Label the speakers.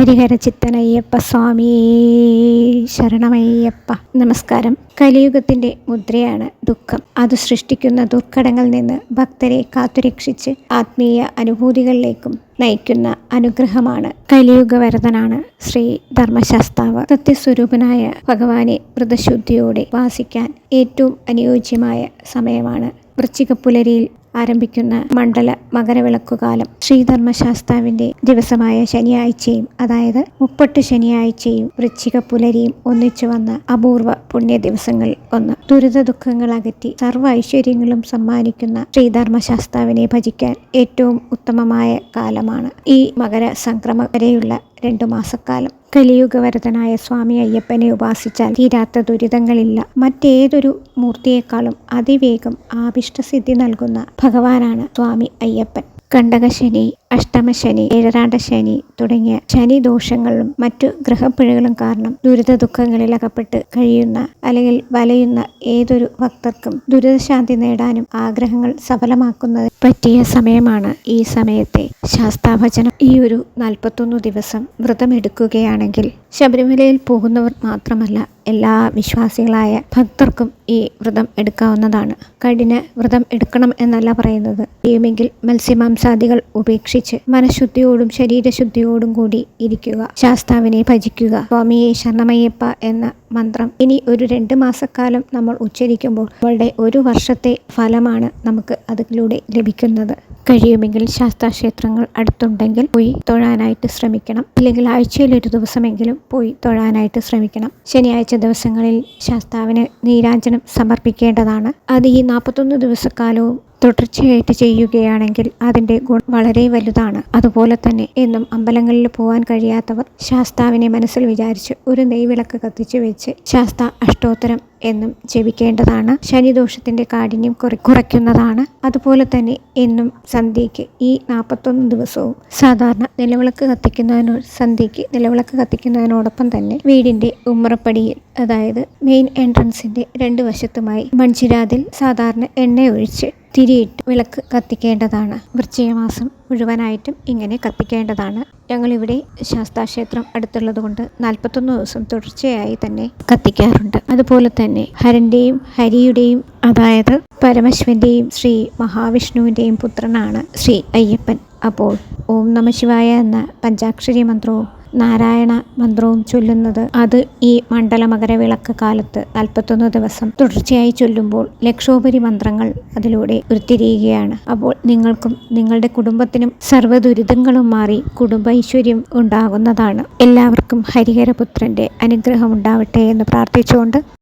Speaker 1: ഹരിഹര ചിത്തനയ്യപ്പ സ്വാമി. ശരണമയ്യപ്പ. നമസ്കാരം. കലിയുഗത്തിന്റെ മുദ്രയാണ് ദുഃഖം. അത് സൃഷ്ടിക്കുന്ന ദുർഘടങ്ങളിൽ നിന്ന് ഭക്തരെ കാത്തുരക്ഷിച്ച് ആത്മീയ അനുഭൂതികളിലേക്കും നയിക്കുന്ന അനുഗ്രഹമാണ് കലിയുഗവരതനാണ് ശ്രീ ധർമ്മശാസ്താവ്. സത്യസ്വരൂപനായ ഭഗവാനെ വ്രതശുദ്ധിയോടെ വാസിക്കാൻ ഏറ്റവും അനുയോജ്യമായ സമയമാണ് വൃശ്ചികപ്പുലരിയിൽ ആരംഭിക്കുന്ന മണ്ഡല മകരവിളക്കുകാലം ശ്രീധർമ്മശാസ്താവിന്റെ ദിവസമായ ശനിയാഴ്ചയും അതായത് മുപ്പട്ട് ശനിയാഴ്ചയും വൃശ്ചിക പുലരിയും ഒന്നിച്ചു വന്ന അപൂർവ പുണ്യ ദിവസങ്ങളിൽ ഒന്ന്. ദുരിത ദുഃഖങ്ങൾ അകറ്റി സർവ ഐശ്വര്യങ്ങളും സമ്മാനിക്കുന്ന ശ്രീധർമ്മശാസ്താവിനെ ഭജിക്കാൻ ഏറ്റവും ഉത്തമമായ കാലമാണ് ഈ മകര സംക്രമ വരെയുള്ള രണ്ടു മാസക്കാലം. കലിയുഗവരതനായ സ്വാമി അയ്യപ്പനെ ഉപാസിച്ചാൽ തീരാത്ത ദുരിതങ്ങളില്ല. മറ്റേതൊരു മൂർത്തിയേക്കാളും അതിവേഗം ആഭിഷ്ടസിദ്ധി നൽകുന്ന ഭഗവാനാണ് സ്വാമി അയ്യപ്പൻ. കണ്ടകശനി അഷ്ടമശനി ഏഴരാണ്ടശനി തുടങ്ങിയ ശനി ദോഷങ്ങളും മറ്റു ഗ്രഹപ്പിഴകളും കാരണം ദുരിത ദുഃഖങ്ങളിൽ അകപ്പെട്ട് കഴിയുന്ന അല്ലെങ്കിൽ വലയുന്ന ഏതൊരു ഭക്തർക്കും ദുരിതശാന്തി നേടാനും ആഗ്രഹങ്ങൾ സഫലമാക്കുന്നത് പറ്റിയ സമയമാണ് ഈ സമയത്തെ ശാസ്താഭജനം. ഈ ഒരു നാൽപ്പത്തൊന്ന് ദിവസം വ്രതമെടുക്കുകയാണെങ്കിൽ ശബരിമലയിൽ പോകുന്നവർ മാത്രമല്ല എല്ലാ വിശ്വാസികളായ ഭക്തർക്കും ഈ വ്രതം എടുക്കാവുന്നതാണ്. കഠിന വ്രതം എടുക്കണം എന്നല്ല പറയുന്നത്. ചെയ്യുമെങ്കിൽ മത്സ്യമാംസാദികൾ ഉപേക്ഷിച്ച് മനഃശുദ്ധിയോടും ശരീരശുദ്ധിയോടും കൂടി ഇരിക്കുക. ശാസ്താവിനെ ഭജിക്കുക. സ്വാമിയെ ശരണമയ്യപ്പ എന്ന മന്ത്രം ഇനി ഒരു രണ്ട് മാസക്കാലം നമ്മൾ ഉച്ചരിക്കുമ്പോൾ നമ്മളുടെ ഒരു വർഷത്തെ ഫലമാണ് നമുക്ക് അതിലൂടെ ലഭിക്കുന്നത്. കഴിയുമെങ്കിൽ ശാസ്താക്ഷേത്രങ്ങൾ അടുത്തുണ്ടെങ്കിൽ പോയി തൊഴാനായിട്ട് ശ്രമിക്കണം. അല്ലെങ്കിൽ ആഴ്ചയിൽ ഒരു ദിവസമെങ്കിലും പോയി തൊഴാനായിട്ട് ശ്രമിക്കണം. ശനിയാഴ്ച ദിവസങ്ങളിൽ ശാസ്താവിന് നീരാഞ്ജനം സമർപ്പിക്കേണ്ടതാണ്. അത് ഈ നാൽപ്പത്തൊന്ന് ദിവസക്കാലവും തുടർച്ചയായിട്ട് ചെയ്യുകയാണെങ്കിൽ അതിന്റെ ഗുണം വളരെ വലുതാണ്. അതുപോലെ തന്നെ എന്നും അമ്പലങ്ങളിൽ പോകാൻ കഴിയാത്തവർ ശാസ്താവിനെ മനസ്സിൽ വിചാരിച്ച് ഒരു നെയ്വിളക്ക് കത്തിച്ചു വെച്ച് ശാസ്ത അഷ്ടോത്തരം എന്നും ജപിക്കേണ്ടതാണ്. ശനിദോഷത്തിന്റെ കാഠിന്യം കുറ കുറയ്ക്കുന്നതാണ്. അതുപോലെ തന്നെ എന്നും സന്ധ്യയ്ക്ക് ഈ നാൽപ്പത്തൊന്ന് ദിവസവും സാധാരണ നിലവിളക്ക് കത്തിക്കുന്നതിനോ സന്ധ്യയ്ക്ക് നിലവിളക്ക് കത്തിക്കുന്നതിനോടൊപ്പം തന്നെ വീടിന്റെ ഉമ്മറപ്പടിയിൽ അതായത് മെയിൻ എൻട്രൻസിന്റെ രണ്ട് വശത്തുമായി മൺചിരാതിൽ സാധാരണ എണ്ണ ഒഴിച്ച് തിരിയിട്ട് വിളക്ക് കത്തിക്കേണ്ടതാണ്. വൃശ്ചികമാസം മുഴുവനായിട്ടും ഇങ്ങനെ കത്തിക്കേണ്ടതാണ്. ഞങ്ങളിവിടെ ശാസ്താക്ഷേത്രം അടുത്തുള്ളത് കൊണ്ട് നാൽപ്പത്തൊന്ന് ദിവസം തുടർച്ചയായി തന്നെ കത്തിക്കാറുണ്ട്. അതുപോലെ തന്നെ ഹരന്റെയും ഹരിയുടെയും അതായത് പരമശിവന്റെയും ശ്രീ മഹാവിഷ്ണുവിന്റെയും പുത്രനാണ് ശ്രീ അയ്യപ്പൻ. അപ്പോൾ ഓം നമശിവായ എന്ന പഞ്ചാക്ഷരി മന്ത്രവും നാരായണ മന്ത്രവും ചൊല്ലുന്നത്. അത് ഈ മണ്ഡല മകരവിളക്ക് കാലത്ത് നാൽപ്പത്തൊന്ന് ദിവസം തുടർച്ചയായി ചൊല്ലുമ്പോൾ ലക്ഷോപരി മന്ത്രങ്ങൾ അതിലൂടെ ഉരുത്തിരിയുകയാണ്. അപ്പോൾ നിങ്ങൾക്കും നിങ്ങളുടെ കുടുംബത്തിനും സർവ ദുരിതങ്ങളും മാറി കുടുംബ ഐശ്വര്യം ഉണ്ടാകുന്നതാണ്. എല്ലാവർക്കും ഹരിഹരപുത്രന്റെ അനുഗ്രഹം ഉണ്ടാവട്ടെ എന്ന് പ്രാർത്ഥിച്ചുകൊണ്ട്